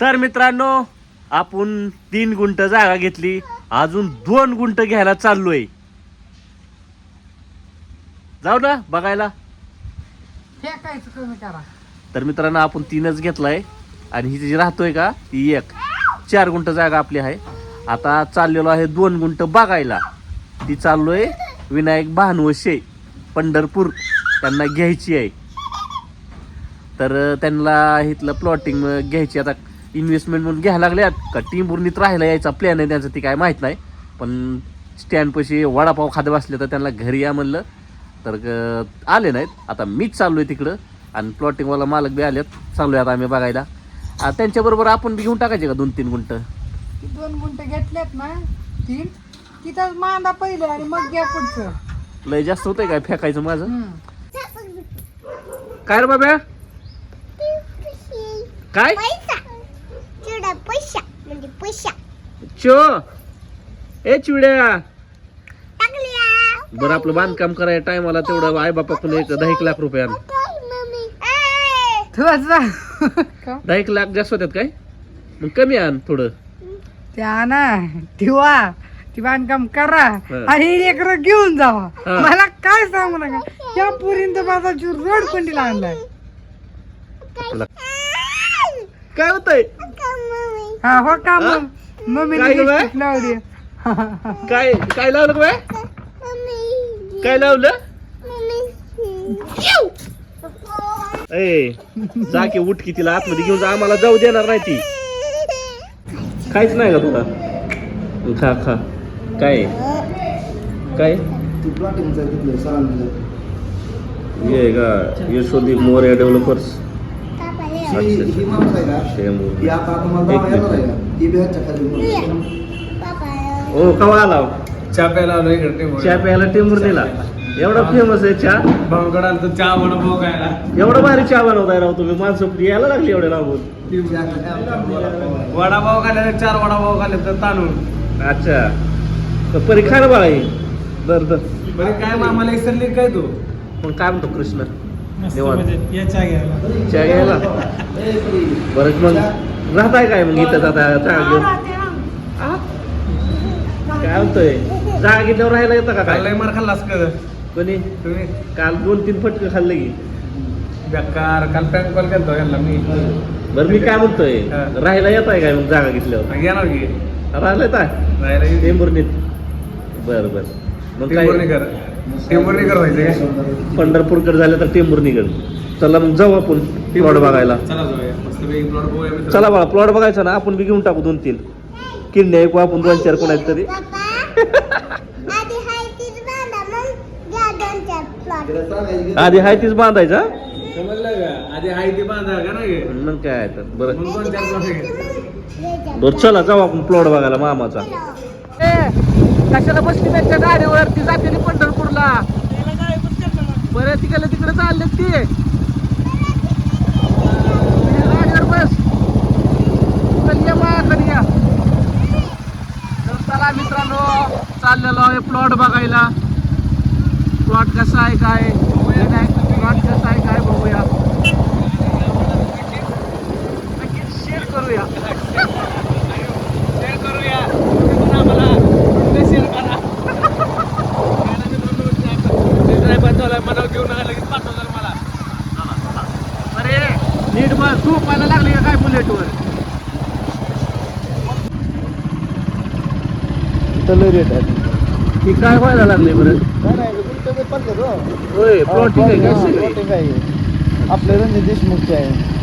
तर मित्रांनो आपण तीन गुंट जागा घेतली. अजून दोन गुंट घ्यायला चाललोय. जाऊ ना बघायला. फेकायचं कमी करा. तर मित्रांनो आपण तीनच घेतलाय. आणि ही जी राहतोय का ती एक. चार गुंट जागा आपली आहे. आता चाललेलो आहे दोन गुंट बघायला. ती चाललोय विनायक भानवशे पंढरपूर. त्यांना घ्यायची आहे. तर त्यांना इथलं प्लॉटिंग घ्यायची आता. इन्व्हेस्टमेंट म्हणून घ्यायला लागल्यात. का टीमबुर्नीत राहायला यायचा प्लॅन आहे त्यांचं ती काय माहीत नाही. पण स्टँडपाशी वडापाव खात बसले तर त्यांना घरी या म्हणलं. तर आले नाहीत. आता मीच चाललोय तिकडं. आणि प्लॉटिंगवाला मालक बी आलेत. चाललोय आता आम्ही बघायला. त्यांच्याबरोबर आपण बी घेऊन टाकायचे का दोन तीन गुंट? दोन गुंट घेतल्यात ना तीन. तिथंच मांदा पहिले आणि मग घ्या पुढचं. लय जास्त होतंय काय फेकायचं माझं. काय रे बाब्या? काय पैसा चिवडा पैसा म्हणजे पैसा चो. ए चिवड्या. बरं आपलं बांधकाम करायचं टायमाला तेवढं. आई बापाकडून एक दहा एक लाख रुपये? दहा एक लाख जास्त होत्यात काय? मग कमी आण थोडं. ते आणा. ठेवा. ती बांधकाम करा. आणि लेकर घेऊन जावा. हं. मला काय सांगू नका. या पुरींत माझा जीव रोड कोंडीला आणलाय काय होतंय? हा हो का हं? मग? मम्मी काय गं लावली. काय काय लावलं बाय? काय लावलं? ए जा की उठ की तिला आतमध्ये घेऊन जा. आम्हाला जाऊ देणार नाही ती. काहीच नाही का तुला. खा खा. काय? काय? ये का यशोदीप मोरे डेव्हलपर्स ओ कवा आला चहा प्यायला आलो इकडे चहा प्यायला टेंबूर दिला. एवढा फेमस आहे चहा? भाऊकडे आलो तर चहा वडापाव खायला. एवढा भारी चहा बनवताय राव तुम्ही माणसं यायला लागली एवढे लावून वडापाव खाल्ले तर चार वडापाव खाल्ले तर तांदूळ. अच्छा. तर परी खा ना बाळा ही. दर दर बरे काय मामाला इसरली काय तू? मग काय म्हणतो कृष्ण? निवांत. या चहा घ्यायला. चहा घ्यायला? बरं मग राहताय काय मग इथं आता चहा घेऊन? आ? काय म्हणतोय? चहा घेतल्यावर राहायला येतं का काय? मार खाल्लास का कोणी? तुम्ही? काल दोन तीन फटकं खाल्ले की. बेकार. काल पॅक कॉल केलतो यांना मी. बरं मी काय म्हणतोय? हा. राहायला येत आहे काय मग जागा घेतल्यावर? येणार की. राहायला येत आहे राहायला ये. टेंभुर्णीत. बरं बरं. मग काय? टेंभुर्णीकर टेंभुर्णीकर व्हायचं काय पंढरपूरकडे झालं तर टेंभुर्णीकडे चला मग जाऊ आपण प्लॉट बघायला. चला जाऊया. मस्त पैकी प्लॉट बघूया मित्र. चला बाळा प्लॉट बघायचा ना आपण बी घेऊन टाकू दोन तीन. किडनी ऐकू आपण दोन चार कोणाचे तरी. आधी हाय तीच बांधायचा समजलं का? आधी हाय ते बांधा का नाही? मग काय आहे तर बरं. मग दोन चार प्लॉट घे बरं चला जाऊ आपण प्लॉट बघायला मामाचा. कशाला बसली त्यांच्या गाडीवर ती जाते पंढरपूरला. बरं तिकडे तिकडे चालले ती. गाडीवर बस. चल ये माझ्याकडे या. तर चला मित्रांनो चाललेलो आहे प्लॉट बघायला. प्लॉट कसा आहे काय? प्लॉट कसा आहे काय बघूया नक्कीच शेअर करूया शेअर करूया आम्हाला शेअर करा मला घेऊन आला लगेच पाठवणार मला अरे नीट मग तू पाहायला लागली का काय बुलेटवर रेट ती काय व्हायला लागले बरं? होय प्लॉटिंग आहे काय सगळी? आपले रणजित देशमुखचे आहे.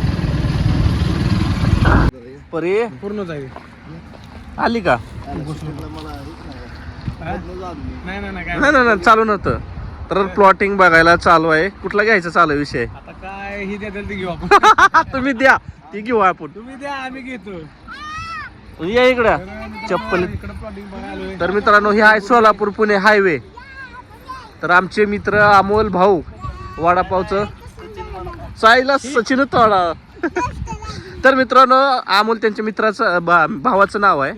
परे? पूर्ण जाईल आली का? नाही नाही नाही काय? नाही नाही नाही, चालू नव्हतं. तर प्लॉटिंग बघायला चालू आहे. कुठला घ्यायचा चालू आहे विषय? आता काय ही देतील ती घेऊ आपण. तुम्ही द्या. ती घेऊ आपण. तुम्ही द्या आम्ही घेतो. या इकडं. चप्पल. तर मित्रांनो हे आहे सोलापूर पुणे हायवे. तर आमचे मित्र अमोल भाऊ वडापावचं. चायला सचिन तोडा तर मित्रांनो अमोल त्यांच्या मित्राचं भा- भावाचं नाव आहे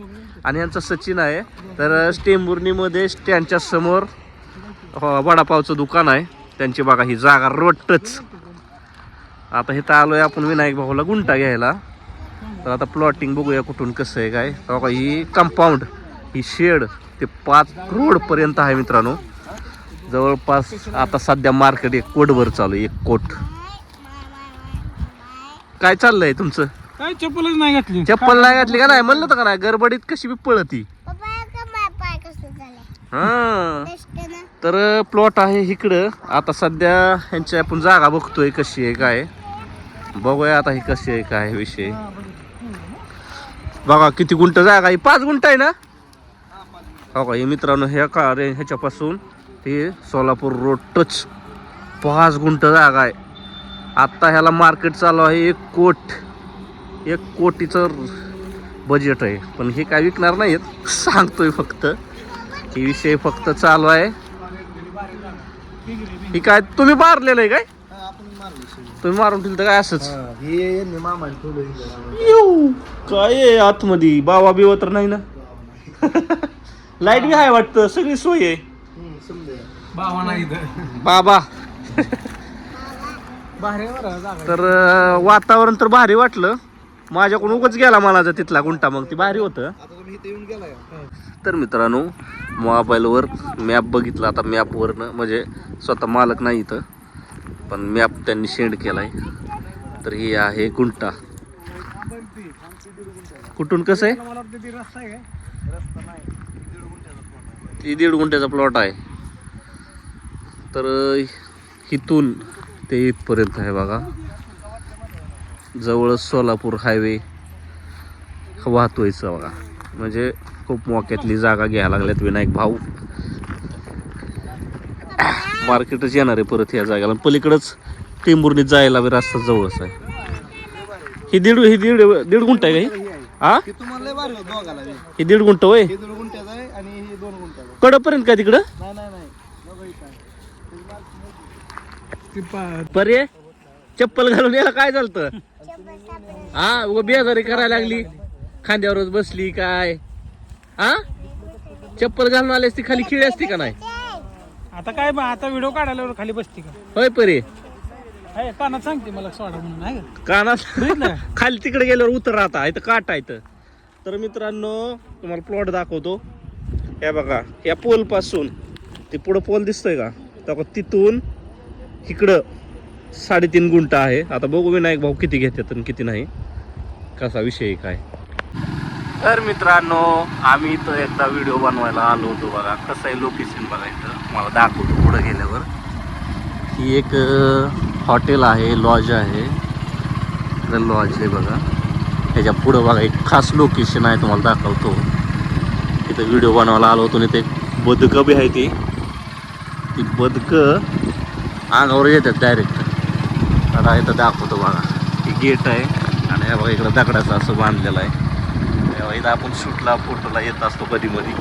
आणि यांचं सचिन आहे. तर स्टेंबुर्णीमध्ये स्टँडच्या समोर हो, वडापावचं दुकान आहे. त्यांची बघा ही जागा रोड टच आता इथं आलोय आपण विनायक भाऊला गुंटा घ्यायला. तर आता प्लॉटिंग बघूया कुठून कसं आहे काय. तर बघा ही कंपाऊंड ही शेड ते पाच रोडपर्यंत आहे मित्रांनो. जवळपास आता सध्या मार्केट एक कोटभर चालू आहे एक कोट. काय चाललंय तुमचं? काय चप्पलच नाही घातली. चप्पल नाही घातली का नाही? म्हणलं होतं का नाही गडबडीत कशी बी पळती. हा. टेस्टनं तर प्लॉट आहे इकडं. आता सध्या ह्यांची आपण जागा बघतोय कशी आहे काय बघूया आता ही कशी आहे काय विषय. बघा किती गुंट जागा आहे. पाच गुंट आहे ना? हो का हे मित्रांनो ह्या का रे ह्याच्यापासून ते सोलापूर रोड टच पाच गुंट जागा आहे. आत्ता ह्याला मार्केट चालू आहे एक कोट एक कोटीचं बजेट आहे. पण हे काय विकणार नाहीत सांगतोय फक्त. हे विषय फक्त चालू आहे. ही काय तुम्ही बारलेलं आहे काय? तुम्ही मारून ठेवलं तर काय असंच? हे मामा येऊ. काय आहे आतमध्ये? बाबा बिवा तर नाही ना? लाइट बी आहे वाटतं सगळी सोय आहे. बाबा नाही बाबा. तर वातावरण तर भारी वाटलं. माझ्याकडून उगच गेला मला जर तिथला गुंटा मग ती भारी होतं. आता तुम्ही इथे येऊन गेलाय. तर मित्रांनो मोबाईलवर मॅप बघितला आता मॅपवरनं म्हणजे स्वतः मालक नाही इथं. पण मॅप त्यांनी सेंड केलाय. तर ही आहे गुंटा. कुठून कसं आहे? ती ती दीड गुंठ्याचा प्लॉट आहे. तर इथून ते इथपर्यंत आहे बघा. जवळच सोलापूर हायवे वाहतोयचं बघा. म्हणजे खूप मोक्यातली जागा घ्यायला लागल्यात विनायक भाऊ. मार्केटच येणार आहे परत या जागेला. पलीकडंच टेंभुर्णीत जायला बी रस्ता जवळच आहे. ही दीड ही दीड दीड गुंठ आहे का ही? दीड गुंठ होय? दीड गुंठ्याचं आहे आणि दोन गुंठ्याचं आहे. कडपर्यंत का तिकडं? पर्ये चप्पल घालून याला काय झालं हा उगा बेजारी करायला लागली. खांद्यावरच बसली काय? हा? चप्पल घालून आली ती खाली खिळी असती का नाही? आता काय बा आता व्हिडिओ काढायला खाली बसती का? होय परे. आहे कानात सांगते मला सोडा म्हणून आहे का? कानात? खाली तिकडे गेल्यावर उतर राहता इथं काटा इथं. तर मित्रांनो तुम्हाला प्लॉट दाखवतो. हे बघा या पोलपासून ते पुढं पोल दिसतोय का? तर तिथून इकडं साडेतीन गुंट आहे. आता बघू विनायक भाऊ किती घेतात आणि किती नाही. कसा विषय आहे काय? तर मित्रांनो आम्ही इथं एकदा व्हिडिओ बनवायला आलो होतो बघा. कसं आहे लोकेशन बघा इथं. मला दाखवतो पुढं गेल्यावर. ही एक हॉटेल आहे लॉज आहे. लॉज आहे बघा. ह्याच्या पुढं बघा एक खास लोकेशन आहे तुम्हाला दाखवतो. इथं व्हिडिओ बनवायला आलो होतो आणि ते बदकं बी आहे ती. ती बदकं अंगावर येतात डायरेक्ट आता इथं दाखवतो बघा. ही गेट आहे. आणि बघा इकडं दगडाचं असं बांधलेलं आहे. इथं आपण शूटला फोटोला येत असतो कधी मधी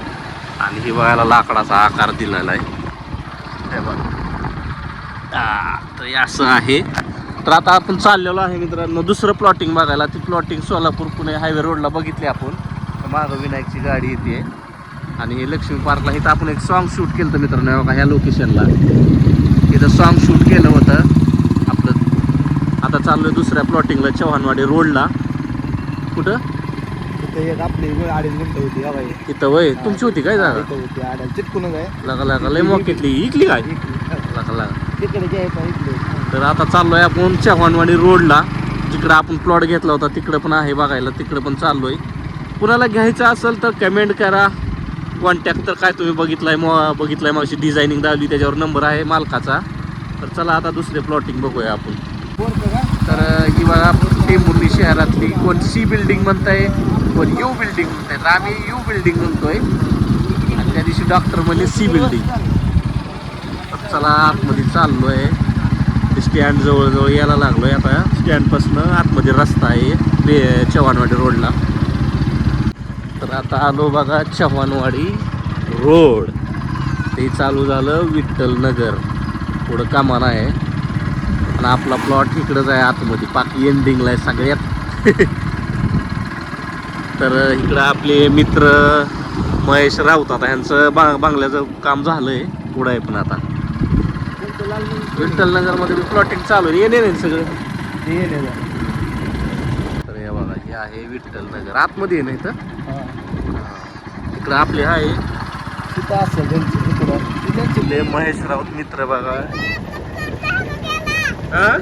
आणि ही बघायला लाकडाचा आकार दिलेला आहे. बघा. तर असं आहे. तर आता आपण चाललेलो आहे मित्रांनो दुसरं प्लॉटिंग बघायला. ती प्लॉटिंग सोलापूर पुणे हायवे रोडला बघितली आपण. तर मागं विनायकची गाडी येते आणि हे लक्ष्मी पार्कला इथं आपण एक सॉन्ग शूट केलं होतं मित्रांनो बघा ह्या लोकेशनला इथं सॉन्ग शूट केलं होतं. आपलं आता चाललोय दुसऱ्या प्लॉटिंगला चव्हाणवाडी रोडला कुठं? एक आपली अडीच होती वय तुमची होती काय जागा होती अडीच चिटकूनच आहे. लगा लगा लय मोकेतली इकली काय? लगा लगा. तिकडे घ्यायचं इकडे तर आता चाललोय आपण चव्हाणवाडी रोडला. जिकडं आपण प्लॉट घेतला होता तिकडं पण आहे बघायला तिकडं पण चाललोय. कुणाला घ्यायचं असेल तर कमेंट करा. कॉन्टॅक्ट तर काय तुम्ही बघितलाय मग बघितलाय मागची डिझायनिंग दावली त्याच्यावर नंबर आहे मालकाचा. तर चला आता दुसरे प्लॉटिंग बघूया आपण. तर ही बघा टेंभुर्णी शहरातली कोण सी बिल्डिंग म्हणताय? पण यू बिल्डिंग म्हणतोय. तर आम्ही यू बिल्डिंग म्हणतोय. आणि त्या दिवशी डॉक्टर म्हणजे सी बिल्डिंग तर चला आतमध्ये चाललोय. स्टँड जवळजवळ यायला लागलोय आता. स्टँडपासनं आतमध्ये रस्ता आहे. बे चव्हाणवाडी रोडला तर आता आलो बघा चव्हाणवाडी रोड ते चालू झालं विठ्ठल नगर पुढं कामाला आहे. आणि आपला प्लॉट इकडंच आहे आतमध्ये. पाक एंडिंगला आहे सगळ्यात. तर इकडं आपले मित्र महेश राऊत आता ह्यांचं बा बांगल्याचं काम झालंय. पुढं आहे पण आता. विठ्ठल नगरमध्ये प्लॉटिंग चालू आहे. येणे नाही सगळं. तर हे बघा हे आहे विठ्ठल नगर आतमध्ये आहे इथं? हा. इकडं आपले आहे. तिथं असेल त्यांची महेश राऊत मित्र बघा. हा?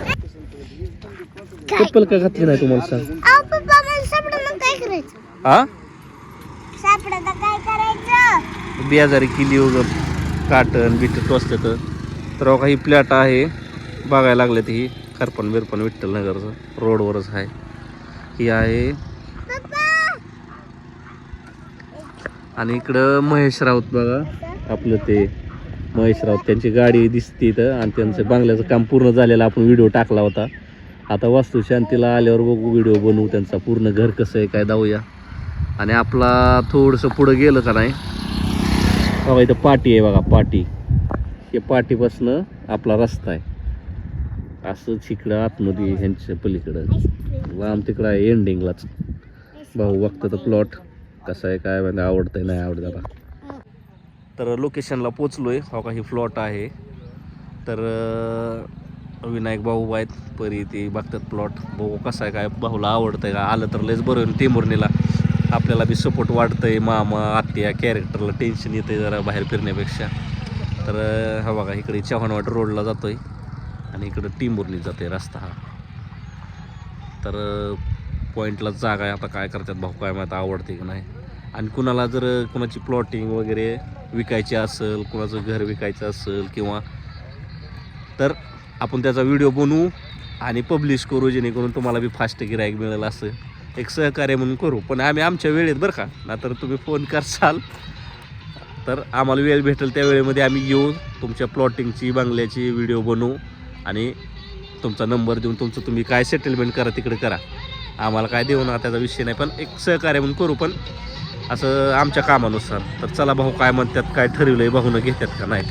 चप्पल का घातली नाही तुम्हाला सांग? करायचं? हा सापडा तर काय करायचं? बियाजारी किली वगैरे काटन बिट टोचत तर बघा ही प्लॅट आहे. बघायला लागले ही. खरपण बिरपण विठ्ठल नगरचं. रोडवरच आहे. ही आहे. आणि इकडं महेश राऊत बघा. आपलं ते महेश राऊत. त्यांची गाडी दिसते इथं आणि त्यांचं बांगल्याचं काम पूर्ण झालेलं. आपण व्हिडिओ टाकला होता. आता वास्तुशांतीला आल्यावर बघू व्हिडिओ बनवू त्यांचा पूर्ण घर कसं आहे काय जाऊया आणि आपला थोडंसं पुढं गेलं का नाही? बघा इथं पाटी आहे बघा पाटी. हे पाटीपासनं आपला रस्ता आहे. असंच इकडं आतमध्ये ह्यांच्या पलीकडं. लांब तिकडं आहे एंडिंगलाच भाऊ बघतं तर प्लॉट कसं आहे काय म्हणजे आहे नाही आवडतं बा तर लोकेशनला पोचलो आहे का ही प्लॉट आहे. तर विनायक भाऊ आहेत परी ते बघतात प्लॉट भाऊ कसा आहे काय भाऊला आवडतंय का? आलं तर लयच बरं होईल टेमुर्नीला आपल्याला बी सपोर्ट वाटतंय मामा आत्या कॅरेक्टरला टेन्शन येतंय जरा बाहेर फिरण्यापेक्षा. तर हा बघा इकडे चव्हाणवाट रोडला जातोय आणि इकडं टिंबुर्णी जाते रस्ता हा. तर पॉईंटला जागा आहे. आता काय करतात भाऊ काय माहिती आवडते की नाही. आणि कुणाला जर कुणाची प्लॉटिंग वगैरे विकायची असेल कुणाचं घर विकायचं असेल किंवा तर आपण त्याचा व्हिडिओ बनवू आणि पब्लिश करू जेणेकरून तुम्हाला बी फास्ट गिरायक मिळेल असं. एक सहकार्य म्हणून करू. पण आम्ही आमच्या वेळेत बरं का नाहीतर तुम्ही फोन करसाल. तर आम्हाला वेळ भेटेल त्या वेळेमध्ये आम्ही येऊ तुमच्या प्लॉटिंगची बंगल्याची व्हिडिओ बनवू आणि तुमचा नंबर देऊन तुमचं तुम्ही काय सेटलमेंट करा तिकडे करा. आम्हाला काय देऊ ना त्याचा विषय नाही पण एक सहकार्य म्हणून करू पण असं आमच्या कामानुसार. तर चला भाऊ काय म्हणतात काय ठरवलं आहे भाऊनं घेतात का नाही?